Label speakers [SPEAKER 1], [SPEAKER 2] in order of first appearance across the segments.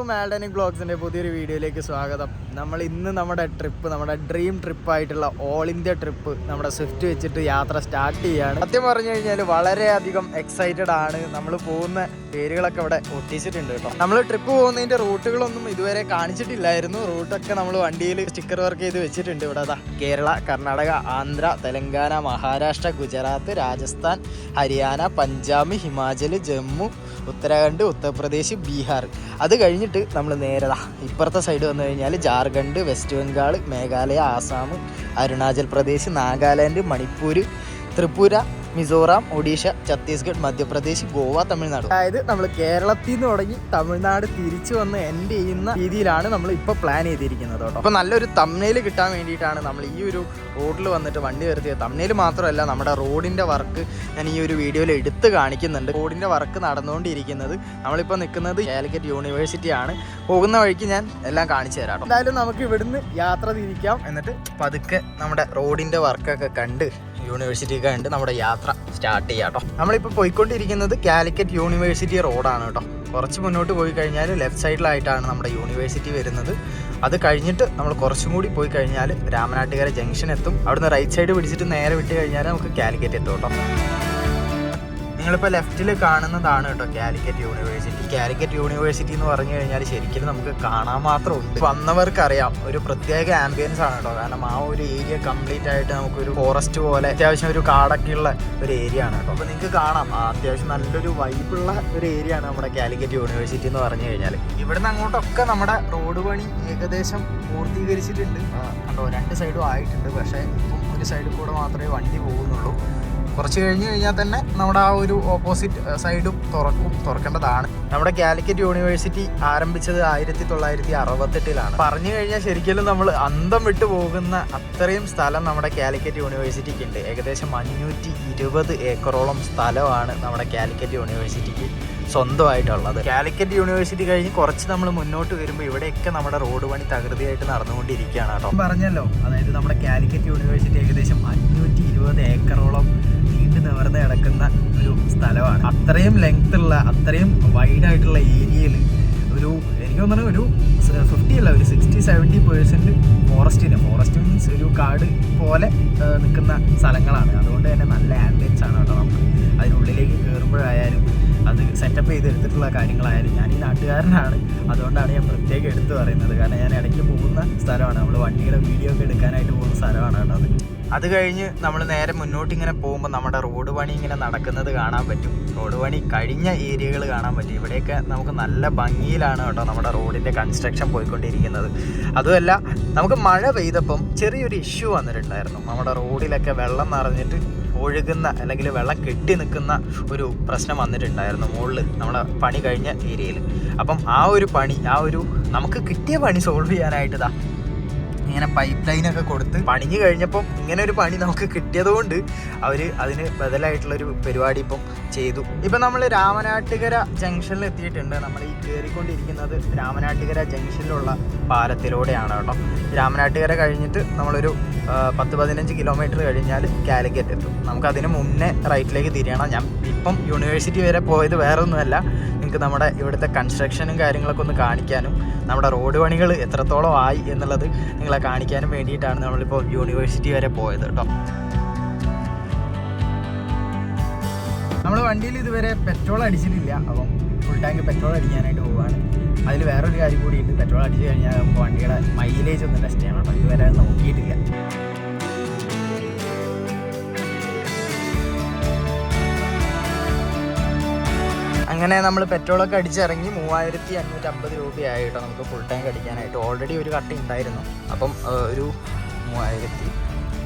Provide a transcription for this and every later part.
[SPEAKER 1] എല്ലാവർക്കും മാൽഡനിക് ബ്ലോഗ്സിന്റെ പുതിയൊരു വീഡിയോയിലേക്ക് സ്വാഗതം. നമ്മൾ ഇന്ന് നമ്മുടെ ട്രിപ്പ് നമ്മുടെ ഡ്രീം ട്രിപ്പായിട്ടുള്ള ഓൾ ഇന്ത്യ ട്രിപ്പ് നമ്മുടെ സ്വിഫ്റ്റ് വെച്ചിട്ട് യാത്ര സ്റ്റാർട്ട് ചെയ്യാണ്. സത്യം പറഞ്ഞു കഴിഞ്ഞാൽ വളരെയധികം എക്സൈറ്റഡ് ആണ്. നമ്മൾ പോകുന്ന പേരുകളൊക്കെ ഇവിടെ ഒട്ടിച്ചിട്ടുണ്ട് കേട്ടോ. നമ്മൾ ട്രിപ്പ് പോകുന്നതിന്റെ റൂട്ടുകളൊന്നും ഇതുവരെ കാണിച്ചിട്ടില്ലായിരുന്നു. റൂട്ടൊക്കെ നമ്മൾ വണ്ടിയിൽ സ്റ്റിക്കർ വർക്ക് ചെയ്ത് വെച്ചിട്ടുണ്ട് ഇവിടെ. അതാ കേരള കർണാടക ആന്ധ്ര തെലങ്കാന മഹാരാഷ്ട്ര ഗുജറാത്ത് രാജസ്ഥാൻ ഹരിയാന പഞ്ചാബ് ഹിമാചൽ ജമ്മു ഉത്തരാഖണ്ഡ് ഉത്തർപ്രദേശ് ബീഹാർ. അത് കഴിഞ്ഞിട്ട് നമ്മൾ നേരതാ. ഇപ്പുറത്തെ സൈഡ് വന്നു കഴിഞ്ഞാൽ ജാർഖണ്ഡ് വെസ്റ്റ് ബംഗാൾ മേഘാലയ ആസാം അരുണാചൽ പ്രദേശ് നാഗാലാൻഡ് മണിപ്പൂർ ത്രിപുര മിസോറാം ഒഡീഷ ഛത്തീസ്ഗഡ് മധ്യപ്രദേശ് ഗോവ തമിഴ്നാട്. അതായത് നമ്മൾ കേരളത്തിൽ നിന്ന് തുടങ്ങി തമിഴ്നാട് തിരിച്ചു വന്ന് എൻഡ് ചെയ്യുന്ന രീതിയിലാണ് നമ്മൾ ഇപ്പോൾ പ്ലാൻ ചെയ്തിരിക്കുന്നത് കേട്ടോ. അപ്പോൾ നല്ലൊരു തമ്മേൽ കിട്ടാൻ വേണ്ടിയിട്ടാണ് നമ്മൾ ഈ ഒരു റോഡിൽ വന്നിട്ട് വണ്ടി വരുത്തിയത് തമ്മേൽ മാത്രമല്ല നമ്മുടെ റോഡിന്റെ വർക്ക് ഞാൻ ഈ ഒരു വീഡിയോയിൽ എടുത്ത് കാണിക്കുന്നുണ്ട്. റോഡിന്റെ വർക്ക് നടന്നുകൊണ്ടിരിക്കുന്നത് നമ്മളിപ്പോൾ നിൽക്കുന്നത് കാലിക്കറ്റ് യൂണിവേഴ്സിറ്റി ആണ്. പോകുന്ന വഴിക്ക് ഞാൻ എല്ലാം കാണിച്ചു തരാം എന്തായാലും നമുക്ക് ഇവിടുന്ന് യാത്ര തിരിക്കാം. എന്നിട്ട് പതുക്കെ നമ്മുടെ റോഡിന്റെ വർക്കൊക്കെ കണ്ട് യൂണിവേഴ്സിറ്റി ഒക്കെ കണ്ട് നമ്മുടെ യാത്ര സ്റ്റാർട്ട് ചെയ്യാം കേട്ടോ. നമ്മളിപ്പോൾ പോയിക്കൊണ്ടിരിക്കുന്നത് കാലിക്കറ്റ് യൂണിവേഴ്സിറ്റി റോഡാണ് കേട്ടോ. കുറച്ച് മുന്നോട്ട് പോയി കഴിഞ്ഞാൽ ലെഫ്റ്റ് സൈഡിലായിട്ടാണ് നമ്മുടെ യൂണിവേഴ്സിറ്റി വരുന്നത്. അത് കഴിഞ്ഞിട്ട് നമ്മൾ കുറച്ചും കൂടി പോയി കഴിഞ്ഞാൽ രാമനാട്ടുകര ജംഗ്ഷൻ എത്തും. അവിടുന്ന് റൈറ്റ് സൈഡ് പിടിച്ചിട്ട് നേരെ വിട്ട് കഴിഞ്ഞാൽ നമുക്ക് കാലിക്കറ്റ് എത്തും കേട്ടോ. നിങ്ങളിപ്പോൾ ലെഫ്റ്റിൽ കാണുന്നതാണ് കേട്ടോ കാലിക്കറ്റ് യൂണിവേഴ്സിറ്റി കാലിക്കറ്റ് യൂണിവേഴ്സിറ്റി എന്ന് പറഞ്ഞു കഴിഞ്ഞാൽ ശരിക്കും നമുക്ക് കാണാൻ മാത്രം ഉണ്ട് വന്നവർക്ക് അറിയാം ഒരു പ്രത്യേക ആംബിയൻസ് ആണ് കേട്ടോ. കാരണം ആ ഒരു ഏരിയ കംപ്ലീറ്റ് ആയിട്ട് നമുക്കൊരു ഫോറസ്റ്റ് പോലെ അത്യാവശ്യം ഒരു കാടൊക്കെ ഉള്ള ഒരു ഏരിയ ആണ് കേട്ടോ. അപ്പോൾ നിങ്ങൾക്ക് കാണാം. അത്യാവശ്യം നല്ലൊരു വൈബുള്ള ഒരു ഏരിയ ആണ് നമ്മുടെ കാലിക്കറ്റ് യൂണിവേഴ്സിറ്റി എന്ന് പറഞ്ഞു കഴിഞ്ഞാൽ ഇവിടുന്ന് അങ്ങോട്ടൊക്കെ നമ്മുടെ റോഡ് പണി ഏകദേശം പൂർത്തീകരിച്ചിട്ടുണ്ട്. കണ്ടോ രണ്ട് സൈഡും ആയിട്ടുണ്ട്. പക്ഷേ ഇപ്പം ഒരു സൈഡിൽ കൂടെ മാത്രമേ വണ്ടി പോകുന്നുള്ളൂ. കുറച്ച് കഴിഞ്ഞ് കഴിഞ്ഞാൽ തന്നെ നമ്മുടെ ആ ഒരു ഓപ്പോസിറ്റ് സൈഡും തുറക്കും തുറക്കേണ്ടതാണ്. നമ്മുടെ കാലിക്കറ്റ് യൂണിവേഴ്സിറ്റി ആരംഭിച്ചത് ആയിരത്തി തൊള്ളായിരത്തി അറുപത്തെട്ടിലാണ്. പറഞ്ഞു കഴിഞ്ഞാൽ ശരിക്കും നമ്മൾ അന്തം വിട്ടു പോകുന്ന അത്രയും സ്ഥലം നമ്മുടെ കാലിക്കറ്റ് യൂണിവേഴ്സിറ്റിക്ക് ഉണ്ട് ഏകദേശം അഞ്ഞൂറ്റി ഇരുപത് ഏക്കറോളം സ്ഥലമാണ് നമ്മുടെ കാലിക്കറ്റ് യൂണിവേഴ്സിറ്റിക്ക് സ്വന്തമായിട്ടുള്ളത്. കാലിക്കറ്റ് യൂണിവേഴ്സിറ്റി കഴിഞ്ഞ് കുറച്ച് നമ്മൾ മുന്നോട്ട് വരുമ്പോൾ ഇവിടെയൊക്കെ നമ്മുടെ റോഡ് പണി തകൃതിയായിട്ട് നടന്നുകൊണ്ടിരിക്കുകയാണ് കേട്ടോ. പറഞ്ഞല്ലോ അതായത് നമ്മുടെ കാലിക്കറ്റ് യൂണിവേഴ്സിറ്റി ഏകദേശം അഞ്ഞൂറ്റി ഇരുപത് ഏക്കറോളം നീണ്ടു നിവർന്ന് കിടക്കുന്ന ഒരു സ്ഥലമാണ്. അത്രയും ലെങ്ത് ഉള്ള അത്രയും വൈഡ് ആയിട്ടുള്ള ഏരിയയിൽ ഒരു എനിക്ക് തോന്നുന്നത് ഒരു ഫിഫ്റ്റി അല്ല ഒരു സിക്സ്റ്റി സെവന്റി പേഴ്സന്റ് ഫോറസ്റ്റിന് ഫോറസ്റ്റ് മീൻസ് ഒരു കാട് പോലെ നിൽക്കുന്ന സ്ഥലങ്ങളാണ്. അതുകൊണ്ട് തന്നെ നല്ല ആംബിയൻസ് ആണ് കേട്ടോ നമുക്ക് അതിനുള്ളിലേക്ക് കയറുമ്പോഴായാലും അത് സെറ്റപ്പ് ചെയ്തെടുത്തിട്ടുള്ള കാര്യങ്ങളായാലും ഞാൻ ഈ നാട്ടുകാരനാണ്. അതുകൊണ്ടാണ് ഞാൻ പ്രത്യേകം എടുത്തു പറയുന്നത്. കാരണം ഞാൻ ഇടയ്ക്ക് പോകുന്ന സ്ഥലമാണ്. നമ്മൾ വണ്ടിയുടെ വീഡിയോ ഒക്കെ എടുക്കാനായിട്ട് പോകുന്ന സ്ഥലമാണ് കേട്ടോ അത്. അത് കഴിഞ്ഞ് നമ്മൾ നേരെ മുന്നോട്ട് ഇങ്ങനെ പോകുമ്പോൾ നമ്മുടെ റോഡ് പണി ഇങ്ങനെ നടക്കുന്നത് കാണാൻ പറ്റും. റോഡ് പണി കഴിഞ്ഞ ഏരിയകൾ കാണാൻ പറ്റും. ഇവിടെയൊക്കെ നമുക്ക് നല്ല ഭംഗിയിലാണ് കേട്ടോ നമ്മുടെ റോഡിന്റെ കൺസ്ട്രക്ഷൻ പോയിക്കൊണ്ടിരിക്കുന്നത്. അതുമല്ല നമുക്ക് മഴ പെയ്തപ്പം ചെറിയൊരു ഇഷ്യൂ വന്നിട്ടുണ്ടായിരുന്നു. നമ്മുടെ റോഡിലൊക്കെ വെള്ളം നിറഞ്ഞിട്ട് ഒഴുകുന്ന അല്ലെങ്കിൽ വെള്ളം കെട്ടി നിൽക്കുന്ന ഒരു പ്രശ്നം വന്നിട്ടുണ്ടായിരുന്നു മുകളിൽ നമ്മളെ പണി കഴിഞ്ഞ ഏരിയയിൽ. അപ്പം ആ ഒരു പണി ആ ഒരു നമുക്ക് കിട്ടിയ പണി സോൾവ് ചെയ്യാനായിട്ട് ഇതാ ഇങ്ങനെ പൈപ്പ് ലൈൻ ഒക്കെ കൊടുത്ത് പണിഞ്ഞു കഴിഞ്ഞപ്പം ഇങ്ങനെ ഒരു പണി നമുക്ക് കിട്ടിയതുകൊണ്ട് അവർ അതിന് ബദലായിട്ടുള്ളൊരു പരിപാടി ഇപ്പം ചെയ്തു. ഇപ്പം നമ്മൾ രാമനാട്ടുകര ജംഗ്ഷനിൽ എത്തിയിട്ടുണ്ട്. നമ്മൾ ഈ കയറിക്കൊണ്ടിരിക്കുന്നത് രാമനാട്ടുകര ജംഗ്ഷനിലുള്ള പാലത്തിലൂടെയാണ് കേട്ടോ. രാമനാട്ടുകര കഴിഞ്ഞിട്ട് നമ്മളൊരു പത്ത് പതിനഞ്ച് കിലോമീറ്റർ കഴിഞ്ഞാൽ കാലിക്കറ്റ് എത്തും. നമുക്കതിന് മുന്നേ റൈറ്റിലേക്ക് തിരിയണം. ഞാൻ ഇപ്പം യൂണിവേഴ്സിറ്റി വരെ പോയത് വേറെ ഒന്നുമല്ല നിങ്ങൾക്ക് നമ്മുടെ ഇവിടുത്തെ കൺസ്ട്രക്ഷനും കാര്യങ്ങളൊക്കെ ഒന്ന് കാണിക്കാനും നമ്മുടെ റോഡ് പണികൾ എത്രത്തോളം ആയി എന്നുള്ളത് നിങ്ങളെ കാണിക്കാനും വേണ്ടിയിട്ടാണ് നമ്മളിപ്പോൾ യൂണിവേഴ്സിറ്റി വരെ പോയത് കേട്ടോ. നമ്മൾ വണ്ടിയിൽ ഇതുവരെ പെട്രോൾ അടിച്ചിട്ടില്ല. അപ്പം ഫുൾ ടാങ്ക് പെട്രോൾ അടിക്കാനായിട്ട് പോവുകയാണ് അതിൽ വേറൊരു കാര്യം കൂടിയുണ്ട്. പെട്രോൾ അടിച്ചു കഴിഞ്ഞാൽ നമുക്ക് വണ്ടിയുടെ മൈലേജ് ഒന്ന് ടെസ്റ്റ് ചെയ്യണം ഇതുവരെ നോക്കിയിട്ടില്ല. അങ്ങനെ നമ്മൾ പെട്രോളൊക്കെ അടിച്ചിറങ്ങി മൂവായിരത്തി അഞ്ഞൂറ്റി അമ്പത് രൂപയായി നമുക്ക് ഫുൾ ടാങ്ക് അടിക്കാനായിട്ട്. ഓൾറെഡി ഒരു കട്ട ഉണ്ടായിരുന്നു. അപ്പം ഒരു മൂവായിരത്തി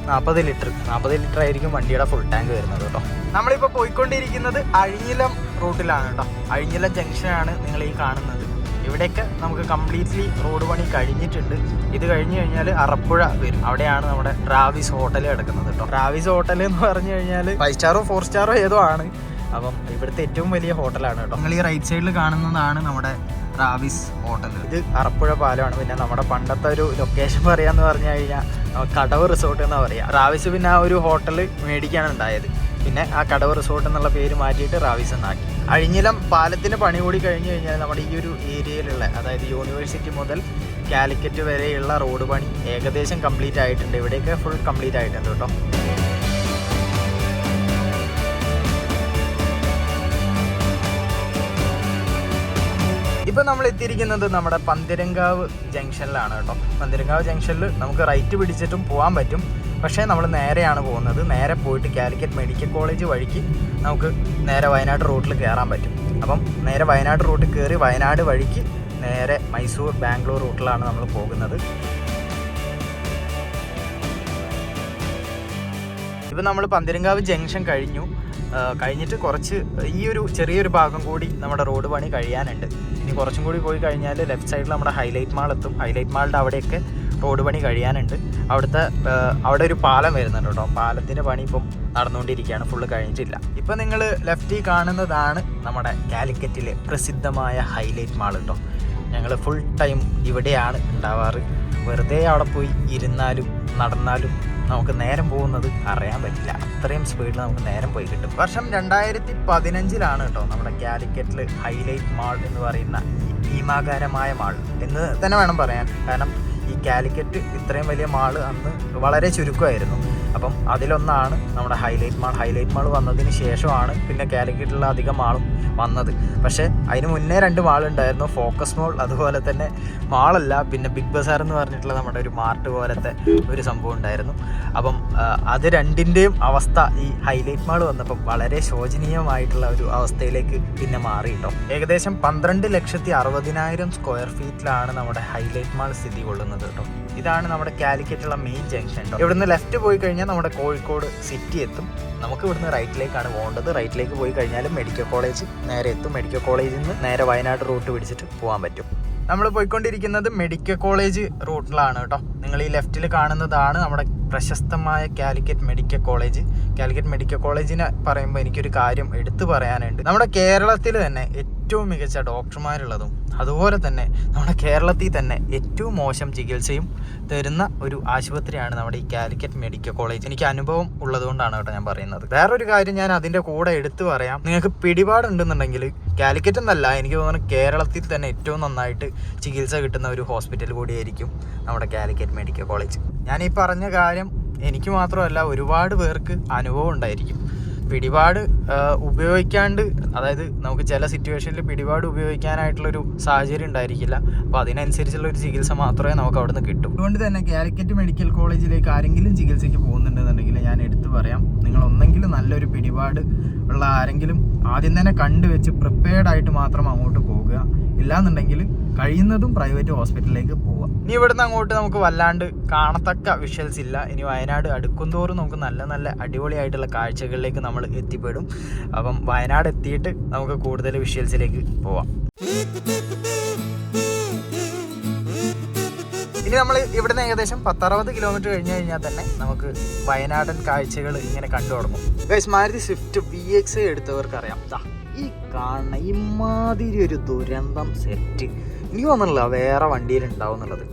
[SPEAKER 1] നാൽപ്പത് ലിറ്റർ. നാൽപ്പത് ലിറ്റർ ആയിരിക്കും വണ്ടിയുടെ ഫുൾ ടാങ്ക് വരുന്നത് കേട്ടോ. നമ്മളിപ്പോൾ പോയിക്കൊണ്ടിരിക്കുന്നത് അഴിഞ്ഞിലം റൂട്ടിലാണ് കേട്ടോ. അഴിഞ്ഞിലം ജംഗ്ഷനാണ് നിങ്ങൾ ഈ കാണുന്നത്. ഇവിടെയൊക്കെ നമുക്ക് കംപ്ലീറ്റ്ലി റോഡ് പണി കഴിഞ്ഞിട്ടുണ്ട്. ഇത് കഴിഞ്ഞ് കഴിഞ്ഞാൽ അറപ്പുഴ വരും. അവിടെയാണ് നമ്മുടെ ട്രാവിസ് ഹോട്ടൽ കിടക്കുന്നത് കേട്ടോ. ട്രാവിസ് ഹോട്ടൽ എന്ന് പറഞ്ഞു കഴിഞ്ഞാൽ ഫൈവ് സ്റ്റാറോ ഫോർ സ്റ്റാറോ ഏതോ ആണ്. അപ്പം ഇവിടുത്തെ ഏറ്റവും വലിയ ഹോട്ടലാണ് കേട്ടോ. നിങ്ങൾ ഈ റൈറ്റ് സൈഡിൽ കാണുന്നതാണ് നമ്മുടെ റാവിസ് ഹോട്ടൽ ഇത് അറപ്പുഴ പാലമാണ്. പിന്നെ നമ്മുടെ പണ്ടത്തെ ഒരു ലൊക്കേഷൻ പറയാന്ന് പറഞ്ഞു കഴിഞ്ഞാൽ കടവ് റിസോർട്ട് എന്നാ പറയാ. റാവിസ് പിന്നെ ആ ഒരു ഹോട്ടൽ മേടിക്കാണ് ഉണ്ടായത്. പിന്നെ ആ കടവ് റിസോർട്ട് എന്നുള്ള പേര് മാറ്റിയിട്ട് റാവിസ് എന്നാക്കി. അഴിഞ്ഞിലം പാലത്തിന് പണി കൂടി കഴിഞ്ഞു കഴിഞ്ഞാൽ നമ്മുടെ ഈ ഒരു ഏരിയയിലുള്ള അതായത് യൂണിവേഴ്സിറ്റി മുതൽ കാലിക്കറ്റ് വരെയുള്ള റോഡ് പണി ഏകദേശം കംപ്ലീറ്റ് ആയിട്ടുണ്ട്. ഇവിടെയൊക്കെ ഫുൾ കംപ്ലീറ്റ് ആയിട്ടുണ്ട് കേട്ടോ. ഇപ്പൊ നമ്മൾ എത്തിയിരിക്കുന്നത് നമ്മുടെ പന്തിരങ്കാവ് ജംഗ്ഷനിലാണ് കേട്ടോ. പന്തിരങ്കാവ് ജംഗ്ഷനിൽ നമുക്ക് റൈറ്റ് പിടിച്ചിട്ടും പോകാൻ പറ്റും. പക്ഷേ നമ്മൾ നേരെയാണ് പോകുന്നത്. നേരെ പോയിട്ട് കാലിക്കറ്റ് മെഡിക്കൽ കോളേജ് വഴിക്ക് നമുക്ക് നേരെ വയനാട് റൂട്ടിൽ കയറാൻ പറ്റും. അപ്പം നേരെ വയനാട് റൂട്ടിൽ കയറി വയനാട് വഴിക്ക് നേരെ മൈസൂർ ബാംഗ്ലൂർ റൂട്ടിലാണ് നമ്മൾ പോകുന്നത്. ഇപ്പം നമ്മൾ പന്തിരങ്കാവ് ജംഗ്ഷൻ കഴിഞ്ഞു. കഴിഞ്ഞിട്ട് കുറച്ച് ഈ ഒരു ചെറിയൊരു ഭാഗം കൂടി നമ്മുടെ റോഡ് പണി കഴിയാനുണ്ട്. ഇനി കുറച്ചും കൂടി പോയി കഴിഞ്ഞാൽ ലെഫ്റ്റ് സൈഡിൽ നമ്മുടെ ഹൈലൈറ്റ് മാൾ എത്തും. ഹൈലൈറ്റ് മാളിന്റെ അവിടെയൊക്കെ റോഡ് പണി കഴിയാനുണ്ട്. അവിടുത്തെ അവിടെ ഒരു പാലം വരുന്നുണ്ട് കേട്ടോ. പാലത്തിന്റെ പണി ഇപ്പം നടന്നുകൊണ്ടിരിക്കുകയാണ്. ഫുള്ള് കഴിഞ്ഞിട്ടില്ല. ഇപ്പം നിങ്ങൾ ലെഫ്റ്റിൽ കാണുന്നതാണ് നമ്മുടെ കാലിക്കറ്റിലെ പ്രസിദ്ധമായ ഹൈലൈറ്റ് മാൾ കേട്ടോ ഞങ്ങൾ ഫുൾ ടൈം ഇവിടെയാണ് ഉണ്ടാവാറ്. വെറുതെ അവിടെ പോയി ഇരുന്നാലും നടന്നാലും നമുക്ക് നേരം പോകുന്നത് അറിയാൻ പറ്റില്ല. അത്രയും സ്പീഡിൽ നമുക്ക് നേരം പോയി കിട്ടും. വർഷം രണ്ടായിരത്തി പതിനഞ്ചിലാണ് കേട്ടോ നമ്മുടെ കാലിക്കറ്റിൽ ഹൈലൈറ്റ് മാൾ എന്ന് പറയുന്ന ഭീമാകാരമായ മാൾ. എന്ന് തന്നെ വേണം പറയാൻ. കാരണം ഈ കാലിക്കറ്റ് ഇത്രയും വലിയ മാൾ അന്ന് വളരെ ചുരുക്കമായിരുന്നു. അപ്പം അതിലൊന്നാണ് നമ്മുടെ ഹൈലൈറ്റ് മാൾ ഹൈലൈറ്റ് മാൾ വന്നതിന് ശേഷമാണ് പിന്നെ കാലിക്കറ്റിലുള്ള അധികം മാളും വന്നത്. പക്ഷേ അതിന് മുന്നേ രണ്ട് മാളുണ്ടായിരുന്നു ഫോക്കസ് മോൾ അതുപോലെ തന്നെ മാളല്ല പിന്നെ ബിഗ് ബസാർ എന്ന് പറഞ്ഞിട്ടുള്ള നമ്മുടെ ഒരു മാർട്ട് പോലത്തെ ഒരു സംഭവം ഉണ്ടായിരുന്നു. അപ്പം അത് രണ്ടിന്റെയും അവസ്ഥ ഈ ഹൈലൈറ്റ് മാൾ വന്നപ്പം വളരെ ശോചനീയമായിട്ടുള്ള ഒരു അവസ്ഥയിലേക്ക് പിന്നെ മാറി കേട്ടോ. ഏകദേശം പന്ത്രണ്ട് ലക്ഷത്തി അറുപതിനായിരം സ്ക്വയർ ഫീറ്റിലാണ് നമ്മുടെ ഹൈലൈറ്റ് മാൾ സ്ഥിതി കൊള്ളുന്നത് കേട്ടോ. ഇതാണ് നമ്മുടെ കാലിക്കറ്റുള്ള മെയിൻ ജംഗ്ഷൻ ഇവിടുന്ന് ലെഫ്റ്റ് പോയി കഴിഞ്ഞാൽ നമ്മുടെ കോഴിക്കോട് സിറ്റി എത്തും. നമുക്ക് ഇവിടുന്ന് റൈറ്റിലേക്കാണ് പോകേണ്ടത്. റൈറ്റിലേക്ക് പോയി കഴിഞ്ഞാൽ മെഡിക്കൽ കോളേജ് നേരെ എത്തും. മെഡിക്കൽ കോളേജിൽ നിന്ന് നേരെ വയനാട് റൂട്ട് പിടിച്ചിട്ട് പോകാൻ പറ്റും. നമ്മൾ പോയിക്കൊണ്ടിരിക്കുന്നത് മെഡിക്കൽ കോളേജ് റൂട്ടിലാണ് കേട്ടോ. നിങ്ങൾ ഈ ലെഫ്റ്റിൽ കാണുന്നതാണ് നമ്മുടെ പ്രശസ്തമായ Calicut medical college. Calicut medical കോളേജിനെ പറയുമ്പോൾ എനിക്കൊരു കാര്യം എടുത്തു പറയാനുണ്ട്. നമ്മുടെ കേരളത്തിൽ തന്നെ ഏറ്റവും മികച്ച ഡോക്ടർമാരുള്ളതും അതുപോലെ തന്നെ നമ്മുടെ കേരളത്തിൽ തന്നെ ഏറ്റവും മോശം ചികിത്സയും തരുന്ന ഒരു ആശുപത്രിയാണ് നമ്മുടെ ഈ കാലിക്കറ്റ് മെഡിക്കൽ കോളേജ്. എനിക്ക് അനുഭവം ഉള്ളതുകൊണ്ടാണ് കേട്ടോ ഞാൻ പറയുന്നത്. വേറൊരു കാര്യം ഞാൻ അതിന്റെ കൂടെ എടുത്തു പറയാം. നിങ്ങൾക്ക് പിടിപാടുണ്ടെന്നുണ്ടെങ്കിൽ കാലിക്കറ്റ് എന്നല്ല എനിക്ക് തോന്നുന്നു കേരളത്തിൽ തന്നെ ഏറ്റവും നന്നായിട്ട് ചികിത്സ കിട്ടുന്ന ഒരു ഹോസ്പിറ്റൽ കൂടിയായിരിക്കും നമ്മുടെ കാലിക്കറ്റ് മെഡിക്കൽ കോളേജ്. ഞാൻ ഈ പറഞ്ഞ കാര്യം എനിക്ക് മാത്രമല്ല ഒരുപാട് പേർക്ക് അനുഭവം ഉണ്ടായിരിക്കും. പിടിപാട് ഉപയോഗിക്കാണ്ട് അതായത് നമുക്ക് ചില സിറ്റുവേഷനിൽ പിടിപാട് ഉപയോഗിക്കാനായിട്ടുള്ളൊരു സാഹചര്യം ഉണ്ടായിരിക്കില്ല. അപ്പോൾ അതിനനുസരിച്ചുള്ള ഒരു ചികിത്സ മാത്രമേ നമുക്ക് അവിടുന്ന് കിട്ടും. അതുകൊണ്ട് തന്നെ കാലിക്കറ്റ് മെഡിക്കൽ കോളേജിലേക്ക് ആരെങ്കിലും ചികിത്സയ്ക്ക് പോകുന്നുണ്ടെന്നുണ്ടെങ്കിൽ ഞാൻ എടുത്തു പറയാം. നിങ്ങൾ ഒന്നെങ്കിലും നല്ലൊരു പിടിപാട് ഉള്ള ആരെങ്കിലും ആദ്യം തന്നെ കണ്ടുവെച്ച് പ്രിപ്പയർഡ് ആയിട്ട് മാത്രം അങ്ങോട്ട് പോകുക. ഇല്ലാന്നുണ്ടെങ്കിൽ കഴിയുന്നതും പ്രൈവറ്റ് ഹോസ്പിറ്റലിലേക്ക് പോവാം ഇനി ഇവിടുന്ന് അങ്ങോട്ട് നമുക്ക് വല്ലാണ്ട് കാണത്തക്ക വിഷ്വൽസ് ഇല്ല. ഇനി വയനാട് അടുക്കുന്തോറും നമുക്ക് നല്ല നല്ല അടിപൊളിയായിട്ടുള്ള കാഴ്ചകളിലേക്ക് നമ്മൾ എത്തിപ്പെടും. അപ്പം വയനാട് എത്തിയിട്ട് നമുക്ക് കൂടുതൽ വിഷ്വൽസിലേക്ക് പോവാം. ഇനി നമ്മൾ ഇവിടുന്ന് ഏകദേശം പത്തറുപത് കിലോമീറ്റർ കഴിഞ്ഞ് കഴിഞ്ഞാൽ തന്നെ നമുക്ക് വയനാടൻ കാഴ്ചകൾ ഇങ്ങനെ കണ്ടു തുടങ്ങും മാരുതി സ്വിഫ്റ്റ് വി എക്സ് എടുത്തവർക്കറിയാം. ഈ കാണുന്ന ഇമാതിരി ഒരു ദുരന്തം സെറ്റ് എനിക്ക് തോന്നുന്നില്ല വേറെ വണ്ടിയിൽ ഉണ്ടാവും എന്നുള്ളത്.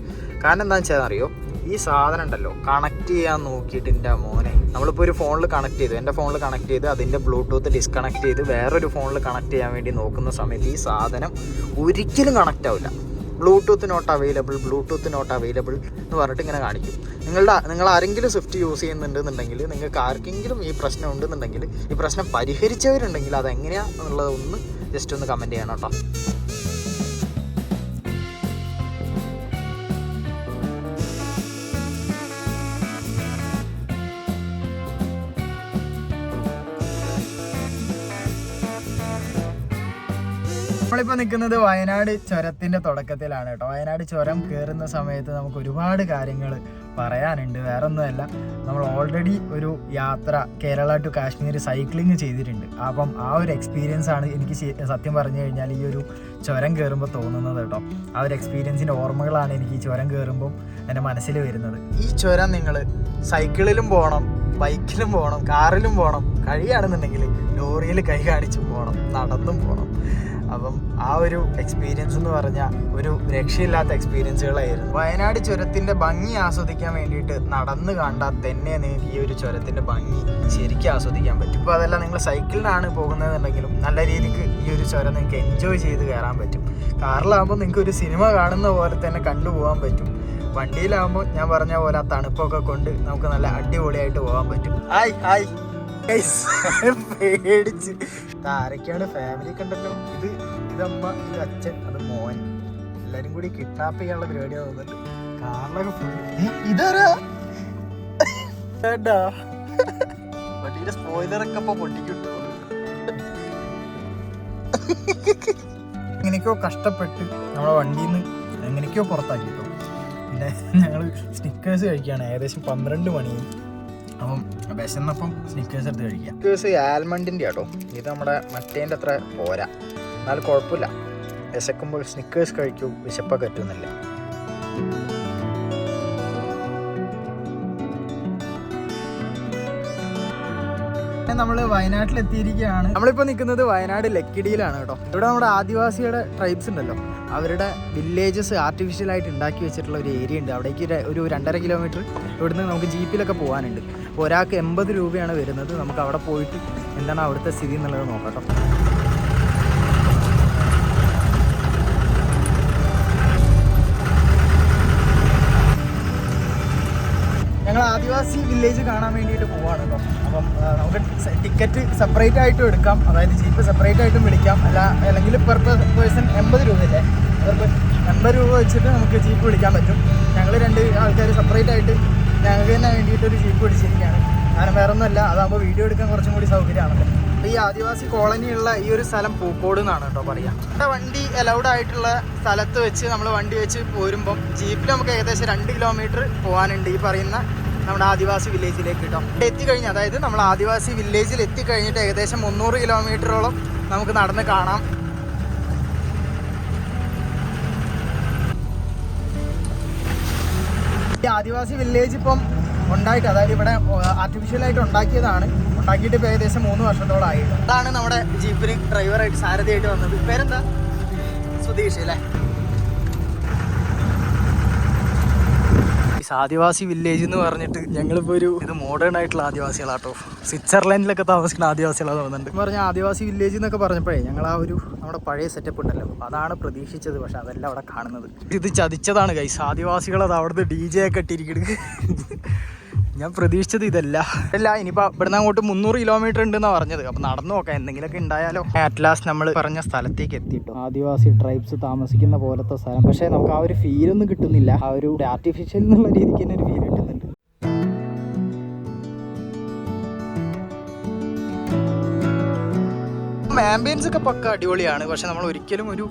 [SPEAKER 1] കാരണം എന്താണെന്ന് വെച്ചാൽ അറിയോ? ഈ സാധനം ഉണ്ടല്ലോ കണക്ട് ചെയ്യാൻ നോക്കിയിട്ട് എന്റെ മോനെ. നമ്മളിപ്പോൾ ഒരു ഫോണിൽ കണക്ട് ചെയ്തു. എന്റെ ഫോണിൽ കണക്ട് ചെയ്ത് അതിന്റെ ബ്ലൂടൂത്ത് ഡിസ്കണക്ട് ചെയ്ത് വേറൊരു ഫോണിൽ കണക്ട് ചെയ്യാൻ വേണ്ടി നോക്കുന്ന സമയത്ത് ഈ സാധനം ഒരിക്കലും കണക്റ്റ് ആവില്ല. Bluetooth not available Bluetooth not available എന്ന് പറഞ്ഞിട്ട് ഇങ്ങനെ കാണിക്കും. നിങ്ങളുടെ നിങ്ങൾ ആരെങ്കിലും സ്വിഫ്റ്റ് യൂസ് ചെയ്യുന്നുണ്ടെന്നുണ്ടെങ്കിൽ നിങ്ങൾക്ക് ആർക്കെങ്കിലും ഈ പ്രശ്നം ഉണ്ടെന്നുണ്ടെങ്കിൽ ഈ പ്രശ്നം പരിഹരിച്ചവരുണ്ടെങ്കിൽ അതെങ്ങനെയാണെന്നുള്ളതൊന്ന് ജസ്റ്റ് ഒന്ന് കമന്റ് ചെയ്യണം കേട്ടോ. നമ്മളിപ്പോൾ നിൽക്കുന്നത് വയനാട് ചുരത്തിന്റെ തുടക്കത്തിലാണ് കേട്ടോ. വയനാട് ചുരം കയറുന്ന സമയത്ത് നമുക്ക് ഒരുപാട് കാര്യങ്ങൾ പറയാനുണ്ട്. വേറെ ഒന്നുമല്ല നമ്മൾ ഓൾറെഡി ഒരു യാത്ര കേരള ടു കാശ്മീർ സൈക്ലിംഗ് ചെയ്തിട്ടുണ്ട്. അപ്പം ആ ഒരു എക്സ്പീരിയൻസ് ആണ് എനിക്ക് സത്യം പറഞ്ഞു കഴിഞ്ഞാൽ ഈ ഒരു ചുരം കയറുമ്പോൾ തോന്നുന്നത് കേട്ടോ. ആ ഒരു എക്സ്പീരിയൻസിന്റെ ഓർമ്മകളാണ് എനിക്ക് ഈ ചുരം കയറുമ്പോൾ എന്റെ മനസ്സിൽ വരുന്നത്. ഈ ചുരം നിങ്ങൾ സൈക്കിളിലും പോകണം ബൈക്കിലും പോകണം കാറിലും പോകണം കഴിയുകയാണെന്നുണ്ടെങ്കിൽ ലോറിയിൽ കൈ കാണിച്ചും പോകണം നടന്നും പോകണം അപ്പം ആ ഒരു എക്സ്പീരിയൻസ് എന്ന് പറഞ്ഞാൽ ഒരു രക്ഷയില്ലാത്ത എക്സ്പീരിയൻസുകളായിരുന്നു വയനാട് ചുരത്തിന്റെ ഭംഗി ആസ്വദിക്കാൻ വേണ്ടിയിട്ട് നടന്ന് കണ്ടാൽ തന്നെ നിങ്ങൾക്ക് ഈ ഒരു ചുരത്തിന്റെ ഭംഗി ശരിക്കും ആസ്വദിക്കാൻ പറ്റും. ഇപ്പോൾ അതല്ല നിങ്ങൾ സൈക്കിളിനാണ് പോകുന്നതെന്നുണ്ടെങ്കിലും നല്ല രീതിക്ക് ഈ ഒരു ചുരം നിങ്ങൾക്ക് എൻജോയ് ചെയ്ത് കയറാൻ പറ്റും. കാറിലാകുമ്പോൾ നിങ്ങൾക്ക് ഒരു സിനിമ കാണുന്ന പോലെ തന്നെ കണ്ടുപോകാൻ പറ്റും. വണ്ടിയിലാകുമ്പോൾ ഞാൻ പറഞ്ഞ പോലെ ആ തണുപ്പൊക്കെ കൊണ്ട് നമുക്ക് നല്ല അടിപൊളിയായിട്ട് പോകാൻ പറ്റും. Hi hi. പേടിച്ച്. ആരൊക്കെയാണ് ഫാമിലി കണ്ടല്ലോ ഇത് ഇതമ്മ ഇത് അച്ഛൻ അത് മോൻ. എല്ലാരും കൂടി കിഡ്നാപ്പ് ചെയ്യാനുള്ള പരിപാടി തോന്നുന്നുണ്ട്. കാറിലൊക്കെ ഫുൾ ഇതാരാ? വേണ്ടാ വണ്ടിയുടെ സ്പോയിലറൊക്കെ ഇപ്പൊ പൊട്ടിക്കിട്ടു. എങ്ങനെയൊക്കെയോ കഷ്ടപ്പെട്ട് നമ്മളെ വണ്ടിയിൽ നിന്ന് എങ്ങനെയൊക്കെയോ പുറത്താക്കി കേട്ടോ പിന്നെ ഞങ്ങൾ സ്നിക്കേഴ്സ് കഴിക്കുകയാണ് ഏകദേശം പന്ത്രണ്ട് മണി. അപ്പം വിശന്നപ്പം സ്നിക്കേഴ്സ് എടുത്ത് കഴിക്കാം സ്നിക്കേഴ്സ് ആൽമണ്ടിന്റെ ആട്ടോ. ഇത് നമ്മുടെ മറ്റേന്റെ അത്ര പോരാ. എന്നാലും കുഴപ്പമില്ല. വിശക്കുമ്പോൾ സ്നിക്കേഴ്സ് കഴിക്കൂ വിശപ്പൊക്കെ പറ്റുന്നില്ല. നമ്മൾ വയനാട്ടിൽ എത്തിയിരിക്കുകയാണ് നമ്മളിപ്പോൾ നിൽക്കുന്നത് വയനാട് ലക്കിടിയിലാണ് കേട്ടോ. ഇവിടെ നമ്മുടെ ആദിവാസിയുടെ ട്രൈബ്സ് ഉണ്ടല്ലോ. അവരുടെ വില്ലേജസ് ആർട്ടിഫിഷ്യലായിട്ട് ഉണ്ടാക്കി വെച്ചിട്ടുള്ള ഒരു ഏരിയ ഉണ്ട്. അവിടേക്ക് ഒരു രണ്ടര കിലോമീറ്റർ ഇവിടുന്ന് നമുക്ക് ജീപ്പിലൊക്കെ പോകാനുണ്ട്. ഒരാൾക്ക് എൺപത് രൂപയാണ് വരുന്നത്. നമുക്ക് അവിടെ പോയിട്ട് എന്താണ് അവിടുത്തെ സ്ഥിതി എന്നുള്ളത് നോക്കാം ഞങ്ങൾ ആദിവാസി വില്ലേജ് കാണാൻ വേണ്ടിയിട്ട് പോവാണ് കേട്ടോ. അപ്പം നമുക്ക് ടിക്കറ്റ് സെപ്പറേറ്റ് ആയിട്ടും എടുക്കാം. അതായത് ജീപ്പ് സെപ്പറേറ്റ് ആയിട്ടും വിളിക്കാം. അല്ല അല്ലെങ്കിൽ പെർ പേഴ്സൺ എൺപത് അതപ്പോൾ എൺപത് രൂപ വെച്ചിട്ട് നമുക്ക് ജീപ്പ് വിളിക്കാൻ പറ്റും. ഞങ്ങൾ രണ്ട് ആൾക്കാർ സെപ്പറേറ്റ് ആയിട്ട് ഞങ്ങൾക്ക് തന്നെ വേണ്ടിയിട്ട് ഒരു ജീപ്പ് പിടിച്ചിരിക്കുകയാണ്. കാരണം വേറെ ഒന്നുമല്ല അതാകുമ്പോൾ വീഡിയോ എടുക്കാൻ കുറച്ചും കൂടി സൗകര്യമാണല്ലോ. അപ്പോൾ ഈ ആദിവാസി കോളനിയുള്ള ഈ ഒരു സ്ഥലം പൂക്കോട് എന്നാണ് കേട്ടോ പറയുക ഇവിടെ വണ്ടി അലൗഡ് ആയിട്ടുള്ള സ്ഥലത്ത് വെച്ച് നമ്മൾ വണ്ടി വെച്ച് പോരുമ്പം ജീപ്പിൽ നമുക്ക് ഏകദേശം രണ്ട് കിലോമീറ്റർ പോകാനുണ്ട് ഈ പറയുന്ന നമ്മുടെ ആദിവാസി വില്ലേജിലേക്ക് കേട്ടോ. എത്തിക്കഴിഞ്ഞ് അതായത് നമ്മൾ ആദിവാസി വില്ലേജിൽ എത്തിക്കഴിഞ്ഞിട്ട് ഏകദേശം മുന്നൂറ് കിലോമീറ്ററോളം നമുക്ക് നടന്ന് കാണാം. ഈ ആദിവാസി വില്ലേജ് ഇപ്പം ഉണ്ടായിട്ട് അതായത് ഇവിടെ ആർട്ടിഫിഷ്യലായിട്ട് ഉണ്ടാക്കിയതാണ്. ഉണ്ടാക്കിയിട്ട് ഇപ്പോൾ ഏകദേശം മൂന്ന് വർഷത്തോളം ആയിട്ട് അതാണ് നമ്മുടെ ജീപ്പിന് ഡ്രൈവറായിട്ട് സാരഥിയായിട്ട് വന്നത്. പേരെന്താ? സുധീഷ് അല്ലേ? ആദിവാസി വില്ലേജ് എന്ന് പറഞ്ഞിട്ട് ഞങ്ങളിപ്പോൾ ഒരു ഇത് മോഡേൺ ആയിട്ടുള്ള ആദിവാസികളാട്ടോ. സ്വിറ്റ്സർലൻഡിലൊക്കെ താമസിക്കുന്ന ആദിവാസികളാണ് തോന്നുന്നുണ്ട്. എന്ന് പറഞ്ഞാൽ ആദിവാസി വില്ലേജ് എന്നൊക്കെ പറഞ്ഞപ്പോഴേ ഞങ്ങൾ ആ ഒരു നമ്മുടെ പഴയ സെറ്റപ്പ് ഉണ്ടല്ലോ. അതാണ് പ്രതീക്ഷിച്ചത്. പക്ഷെ അതെല്ലാം അവിടെ കാണുന്നത്. ഇത് ചതിച്ചതാണ് കൈസ് ആദിവാസികൾ അത് അവിടുത്തെ ഡി ജെ ഒക്കെ ഇട്ടിരിക്കുന്നത് ഞാൻ പ്രതീക്ഷിച്ചത് ഇതല്ല. അല്ല ഇനിയിപ്പോൾ ഇവിടുന്ന് അങ്ങോട്ട് മുന്നൂറ് കിലോമീറ്റർ ഉണ്ടെന്നാണ് പറഞ്ഞത്. അപ്പോൾ നടന്നു നോക്കാം എന്തെങ്കിലുമൊക്കെ ഉണ്ടായാലോ. അറ്റ്ലാസ്റ്റ് നമ്മൾ പറഞ്ഞ സ്ഥലത്തേക്ക് എത്തിയിട്ടു. ആദിവാസി ട്രൈബ്സ് താമസിക്കുന്ന പോലത്തെ സ്ഥലം. പക്ഷേ നമുക്ക് ആ ഒരു ഫീൽ ഒന്നും കിട്ടുന്നില്ല. ആ ഒരു ആർട്ടിഫിഷ്യൽ എന്നുള്ള രീതിക്ക് തന്നെ ഒരു ഫീൽ കിട്ടുന്നുണ്ട്. ആംബിയൻസ് ഒക്കെ പക്ക അടിപൊളിയാണ്. പക്ഷെ നമ്മൾ ഒരിക്കലും ഒരു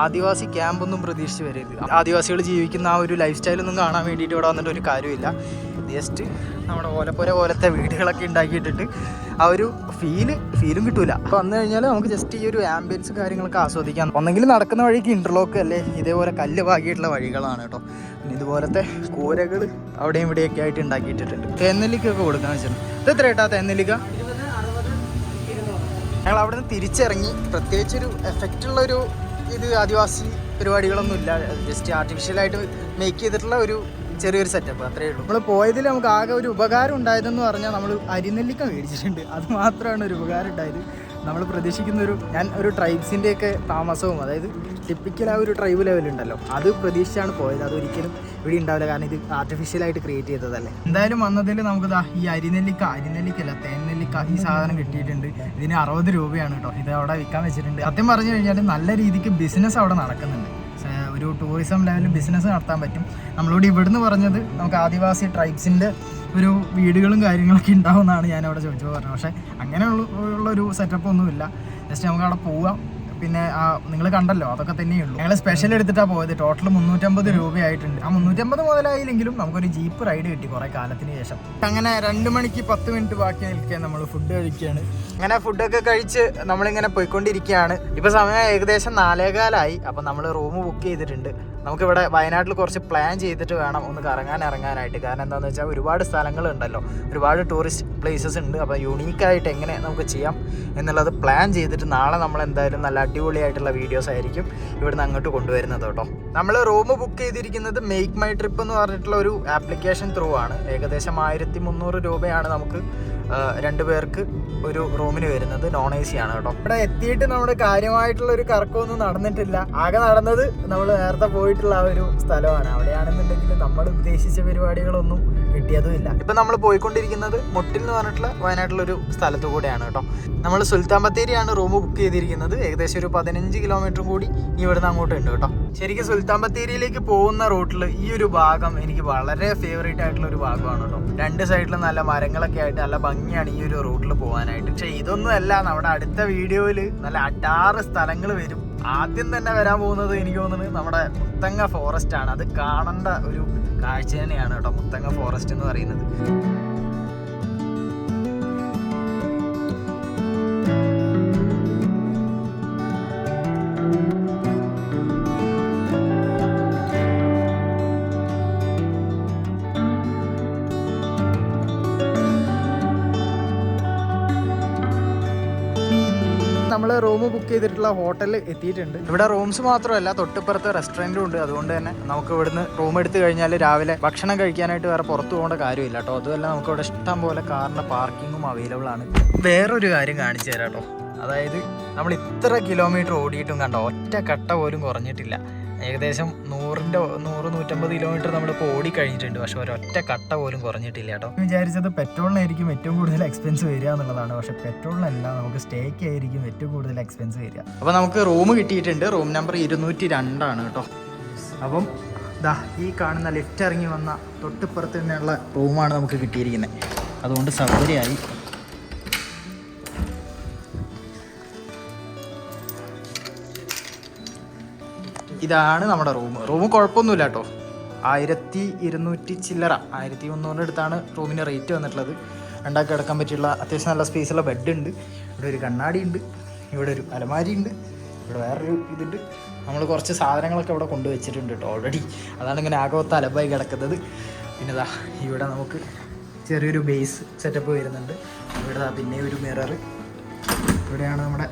[SPEAKER 1] ആദിവാസി ക്യാമ്പൊന്നും പ്രതീക്ഷിച്ച് വരരുത്. ആദിവാസികൾ ജീവിക്കുന്ന ആ ഒരു ലൈഫ് സ്റ്റൈലൊന്നും കാണാൻ വേണ്ടിയിട്ട് ഇവിടെ വന്നിട്ട് ഒരു കാര്യമില്ല. ജസ്റ്റ് നമ്മുടെ ഓലപ്പുര പോലത്തെ വീടുകളൊക്കെ ഉണ്ടാക്കിയിട്ടിട്ട് ആ ഒരു ഫീൽ ഫീലും കിട്ടൂല. അപ്പോൾ വന്നു കഴിഞ്ഞാൽ നമുക്ക് ജസ്റ്റ് ഈ ഒരു ആംബിയൻസ് കാര്യങ്ങളൊക്കെ ആസ്വദിക്കാം. ഒന്നെങ്കിൽ നടക്കുന്ന വഴിക്ക് ഇന്റർലോക്ക് അല്ലേ? ഇതേപോലെ കല്ല് പാകിയിട്ടുള്ള വഴികളാണ് കേട്ടോ. പിന്നെ ഇതുപോലത്തെ കൂരകൾ അവിടെയും ഇവിടെയൊക്കെ ആയിട്ട് ഉണ്ടാക്കിയിട്ടിട്ടുണ്ട്. തേനെല്ലിക്കൊക്കെ കൊടുക്കാൻ വെച്ചിട്ടുണ്ട്. ഇത് എത്ര കേട്ടാ തേനെല്ലിക്ക ഞങ്ങൾ അവിടെ നിന്ന് തിരിച്ചിറങ്ങി. പ്രത്യേകിച്ചൊരു എഫക്റ്റ് ഉള്ള ഒരു ഇത് ആദിവാസി പരിപാടികളൊന്നും ഇല്ല ജസ്റ്റ് ആർട്ടിഫിഷ്യലായിട്ട് മേക്ക് ചെയ്തിട്ടുള്ള ഒരു ചെറിയൊരു സെറ്റപ്പ് അത്രേ ഉള്ളൂ. നമ്മൾ പോയതിൽ നമുക്ക് ആകെ ഒരു ഉപകാരം ഉണ്ടായതെന്ന് പറഞ്ഞാൽ നമ്മൾ അരിനെല്ലിക്ക മേടിച്ചിട്ടുണ്ട്. അത് മാത്രമാണ് ഒരു ഉപകാരം ഉണ്ടായത്. നമ്മൾ പ്രതീക്ഷിക്കുന്ന ഒരു ഞാൻ ഒരു ട്രൈബ്സിന്റെ ഒക്കെ താമസവും അതായത് ടിപ്പിക്കൽ ആ ഒരു ട്രൈബ് ലെവലുണ്ടല്ലോ അത് പ്രതീക്ഷിച്ചാണ് പോയത്. അതൊരിക്കലും ഇവിടെ ഉണ്ടാവില്ല. കാരണം ഇത് ആർട്ടിഫിഷ്യലായിട്ട് ക്രിയേറ്റ് ചെയ്തതല്ലേ. എന്തായാലും വന്നതിൽ നമുക്ക് ഈ അരിനെല്ലിക്ക അരിനെല്ലിക്കല്ല തേനെല്ലിക്ക ഈ സാധനം കിട്ടിയിട്ടുണ്ട്. ഇതിന് അറുപത് രൂപയാണ് കേട്ടോ. ഇത് അവിടെ വിൽക്കാൻ വെച്ചിട്ടുണ്ട്. സത്യം പറഞ്ഞു കഴിഞ്ഞാൽ നല്ല രീതിക്ക് ബിസിനസ് അവിടെ നടക്കുന്നുണ്ട്. ഒരു ടൂറിസം ലെവലിൽ ബിസിനസ് നടത്താൻ പറ്റും. നമ്മളോട് ഇവിടുന്ന് പറഞ്ഞത് നമുക്ക് ആദിവാസി ട്രൈബ്സിന്റെ ഒരു വീടുകളും കാര്യങ്ങളൊക്കെ ഉണ്ടാവുമെന്നാണ് ഞാൻ അവിടെ ചോദിച്ചത് പറഞ്ഞത്. പക്ഷേ അങ്ങനെയുള്ള ഉള്ളൊരു സെറ്റപ്പ് ഒന്നുമില്ല. ജസ്റ്റ് നമുക്ക് അവിടെ പോവാം. പിന്നെ ആ നിങ്ങൾ കണ്ടല്ലോ അതൊക്കെ തന്നെയുള്ളൂ ഞങ്ങൾ സ്പെഷ്യൽ എടുത്തിട്ടാണ് പോയത്. ടോട്ടൽ മുന്നൂറ്റമ്പത് രൂപയായിട്ടുണ്ട്. ആ മുന്നൂറ്റമ്പത് മുതലായില്ലെങ്കിലും നമുക്കൊരു ജീപ്പ് റൈഡ് കിട്ടി കുറേ കാലത്തിന് ശേഷം. അങ്ങനെ രണ്ട് മണിക്ക് പത്ത് മിനിറ്റ് ബാക്കി നിൽക്കാൻ നമ്മൾ ഫുഡ് കഴിക്കുകയാണ്. അങ്ങനെ ഫുഡൊക്കെ കഴിച്ച് നമ്മളിങ്ങനെ പോയിക്കൊണ്ടിരിക്കുകയാണ്. ഇപ്പൊ സമയം ഏകദേശം നാലേകാലായി. അപ്പം നമ്മൾ റൂം ബുക്ക് ചെയ്തിട്ടുണ്ട്. നമുക്കിവിടെ വയനാട്ടിൽ കുറച്ച് പ്ലാൻ ചെയ്തിട്ട് വേണം ഒന്ന് കറങ്ങാൻ ഇറങ്ങാനായിട്ട്. കാരണം എന്താണെന്ന് വെച്ചാൽ ഒരുപാട് സ്ഥലങ്ങളുണ്ടല്ലോ. ഒരുപാട് ടൂറിസ്റ്റ് പ്ലേസസ് ഉണ്ട്. അപ്പോൾ യുണീക്കായിട്ട് എങ്ങനെ നമുക്ക് ചെയ്യാം എന്നുള്ളത് പ്ലാൻ ചെയ്തിട്ട് നാളെ നമ്മൾ എന്തായാലും നല്ല അടിപൊളിയായിട്ടുള്ള വീഡിയോസ് ആയിരിക്കും ഇവിടുന്ന് അങ്ങോട്ട് കൊണ്ടുവരുന്നത് കേട്ടോ. നമ്മൾ റൂം ബുക്ക് ചെയ്തിരിക്കുന്നത് മേക്ക് മൈ ട്രിപ്പ് എന്ന് പറഞ്ഞിട്ടുള്ള ഒരു ആപ്ലിക്കേഷൻ ത്രൂ ആണ്. ഏകദേശം ആയിരത്തി മുന്നൂറ് രൂപയാണ് നമുക്ക് രണ്ട് പേർക്ക് ഒരു റൂമിന് വരുന്നത് നോൺ എ സി ആണ് കേട്ടോ. ഇവിടെ എത്തിയിട്ട് നമ്മുടെ കാര്യമായിട്ടുള്ള ഒരു കറക്കമൊന്നും നടന്നിട്ടില്ല. ആകെ നടന്നത് നമ്മൾ നേരത്തെ പോയിട്ടുള്ള ആ ഒരു സ്ഥലമാണ്. അവിടെയാണെന്നുണ്ടെങ്കിൽ നമ്മൾ ഉദ്ദേശിച്ച പരിപാടികളൊന്നും കിട്ടിയതുമില്ല ഇപ്പൊ നമ്മൾ പോയിക്കൊണ്ടിരിക്കുന്നത് മുട്ടിൽ എന്ന് പറഞ്ഞിട്ടുള്ള വയനാട്ടിലൊരു ഒരു സ്ഥലത്തു കൂടെയാണ് കേട്ടോ. നമ്മൾ സുൽത്താൻ ബത്തേരിയാണ് റൂം ബുക്ക് ചെയ്തിരിക്കുന്നത്. ഏകദേശം ഒരു പതിനഞ്ച് കിലോമീറ്റർ കൂടി ഇവിടുന്ന് അങ്ങോട്ട് ഉണ്ട് കേട്ടോ. ശരിക്കും സുൽത്താൻ ബത്തേരിയിലേക്ക് പോകുന്ന റൂട്ടിൽ ഈ ഒരു ഭാഗം എനിക്ക് വളരെ ഫേവറേറ്റ് ആയിട്ടുള്ള ഒരു ഭാഗമാണ് കേട്ടോ. രണ്ട് സൈഡിലും നല്ല മരങ്ങളൊക്കെ ആയിട്ട് നല്ല ഭംഗിയാണ് ഈ ഒരു റൂട്ടിൽ പോകാനായിട്ട്. പക്ഷെ ഇതൊന്നും അല്ല നമ്മുടെ അടുത്ത വീഡിയോയിൽ നല്ല അടാറ് സ്ഥലങ്ങൾ വരും. ആദ്യം തന്നെ വരാൻ പോകുന്നത് എനിക്ക് തോന്നുന്നത് നമ്മുടെ മുത്തങ്ങ ഫോറസ്റ്റ് ആണ്. അത് കാണേണ്ട ഒരു കാഴ്ച തന്നെയാണ് കേട്ടോ മുത്തങ്ങ ഫോറസ്റ്റ് എന്ന് പറയുന്നത്. റൂം ബുക്ക് ചെയ്തിട്ടുള്ള ഹോട്ടലിൽ എത്തിയിട്ടുണ്ട്. ഇവിടെ റൂംസ് മാത്രമല്ല തൊട്ടിപ്പുറത്ത് റെസ്റ്റോറന്റും ഉണ്ട് അതുകൊണ്ട് തന്നെ നമുക്ക് ഇവിടുന്ന് റൂം എടുത്തു കഴിഞ്ഞാൽ രാവിലെ ഭക്ഷണം കഴിക്കാനായിട്ട് വേറെ പുറത്തു പോകേണ്ട കാര്യമില്ല കേട്ടോ. അതുമല്ല നമുക്ക് ഇവിടെ ഇഷ്ടം പോലെ കാറിന്റെ പാർക്കിങ്ങും അവൈലബിൾ ആണ്. വേറൊരു കാര്യം കാണിച്ചു തരാം കേട്ടോ. അതായത് നമ്മൾ ഇത്ര കിലോമീറ്റർ ഓടിയിട്ടും കണ്ട ഒറ്റ കട്ട പോലും കുറഞ്ഞിട്ടില്ല. ഏകദേശം നൂറിന്റെ നൂറ് നൂറ്റമ്പത് കിലോമീറ്റർ നമ്മളിപ്പോൾ ഓടിക്കഴിഞ്ഞിട്ടുണ്ട് പക്ഷെ ഒരൊറ്റ കട്ട പോലും കുറഞ്ഞിട്ടില്ല കേട്ടോ. വിചാരിച്ചത് പെട്രോളിനായിരിക്കും ഏറ്റവും കൂടുതൽ എക്സ്പെൻസ് വരിക എന്നുള്ളതാണ് പക്ഷെ പെട്രോളിനല്ല നമുക്ക് സ്റ്റേക്ക് ആയിരിക്കും ഏറ്റവും കൂടുതൽ എക്സ്പെൻസ് വരിക. അപ്പോൾ നമുക്ക് റൂം കിട്ടിയിട്ടുണ്ട് റൂം നമ്പർ ഇരുന്നൂറ്റി രണ്ടാണ് കേട്ടോ. അപ്പം ദാ ഈ കാണുന്ന ലിഫ്റ്റ് ഇറങ്ങി വന്ന തൊട്ടിപ്പുറത്ത് തന്നെയുള്ള റൂമാണ് നമുക്ക് കിട്ടിയിരിക്കുന്നത്. അതുകൊണ്ട് സൗകര്യമായി ഇതാണ് നമ്മുടെ റൂം. റൂം കുഴപ്പമൊന്നുമില്ല കേട്ടോ. ആയിരത്തി ഇരുന്നൂറ്റി ചില്ലറ. ആയിരത്തി മുന്നൂറിന്റെ അടുത്താണ് റൂമിന്റെ റേറ്റ് വന്നിട്ടുള്ളത്. രണ്ടാൾക്ക് കിടക്കാൻ പറ്റിയുള്ള അത്യാവശ്യം നല്ല സ്പേസുള്ള ബെഡ് ഉണ്ട്. ഇവിടെ ഒരു കണ്ണാടി ഉണ്ട്. ഇവിടെ ഒരു അലമാരി ഉണ്ട്. ഇവിടെ വേറൊരു ഇതുണ്ട്. നമ്മൾ കുറച്ച് സാധനങ്ങളൊക്കെ ഇവിടെ കൊണ്ടുവച്ചിട്ടുണ്ട് കേട്ടോ ഓൾറെഡി അതാണ് ഇങ്ങനെ ആകെ അലബായി കിടക്കുന്നത്. പിന്നെ ഇതാ ഇവിടെ നമുക്ക് ചെറിയൊരു ബേസ് സെറ്റപ്പ് വരുന്നുണ്ട്. ഇവിടെ പിന്നെ ഒരു മിറർ ഇവിടെയാണ് നമ്മുടെ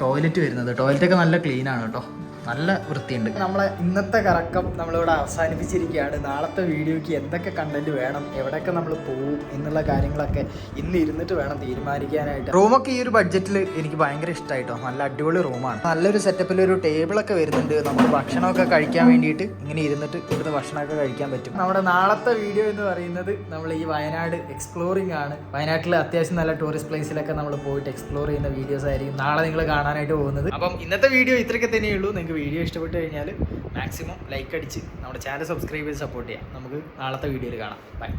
[SPEAKER 1] ടോയ്ലറ്റ് വരുന്നത്. ടോയ്ലറ്റൊക്കെ നല്ല ക്ലീനാണ് കേട്ടോ. നല്ല വൃത്തിയുണ്ട്. നമ്മളെ ഇന്നത്തെ കറക്കം നമ്മളിവിടെ അവസാനിപ്പിച്ചിരിക്കുകയാണ്. നാളത്തെ വീഡിയോയ്ക്ക് എന്തൊക്കെ കണ്ടന്റ് വേണം എവിടെയൊക്കെ നമ്മൾ പോവും എന്നുള്ള കാര്യങ്ങളൊക്കെ ഇന്ന് ഇരുന്നിട്ട് വേണം തീരുമാനിക്കാനായിട്ട്. റൂമൊക്കെ ഈ ഒരു ബഡ്ജറ്റിൽ എനിക്ക് ഭയങ്കര ഇഷ്ടമായിട്ടോ നല്ല അടിപൊളി റൂമാണ്. നല്ലൊരു സെറ്റപ്പിൽ ഒരു ടേബിളൊക്കെ വരുന്നുണ്ട്. നമുക്ക് ഭക്ഷണമൊക്കെ കഴിക്കാൻ വേണ്ടിയിട്ട് ഇങ്ങനെ ഇരുന്നിട്ട് ഇവിടുത്തെ ഭക്ഷണമൊക്കെ കഴിക്കാൻ പറ്റും. നമ്മുടെ നാളത്തെ വീഡിയോ എന്ന് പറയുന്നത് നമ്മൾ ഈ വയനാട് എക്സ്പ്ലോറിംഗ് ആണ്. വയനാട്ടിൽ അത്യാവശ്യം നല്ല ടൂറിസ്റ്റ് പ്ലേസിലൊക്കെ നമ്മൾ പോയിട്ട് എക്സ്പ്ലോർ ചെയ്യുന്ന വീഡിയോസ് ആയിരിക്കും നാളെ നിങ്ങൾ കാണാനായിട്ട് പോകുന്നത്. അപ്പം ഇന്നത്തെ വീഡിയോ ഇത്രയൊക്കെ തന്നെയുള്ളൂ നിങ്ങൾക്ക് വീഡിയോ ഇഷ്ടപ്പെട്ട് കഴിഞ്ഞാൽ മാക്സിമം ലൈക്ക് അടിച്ച് നമ്മുടെ ചാനൽ സബ്സ്ക്രൈബ് ചെയ്ത് സപ്പോർട്ട് ചെയ്യാം. നമുക്ക് നാളത്തെ വീഡിയോയിൽ കാണാം. ബൈ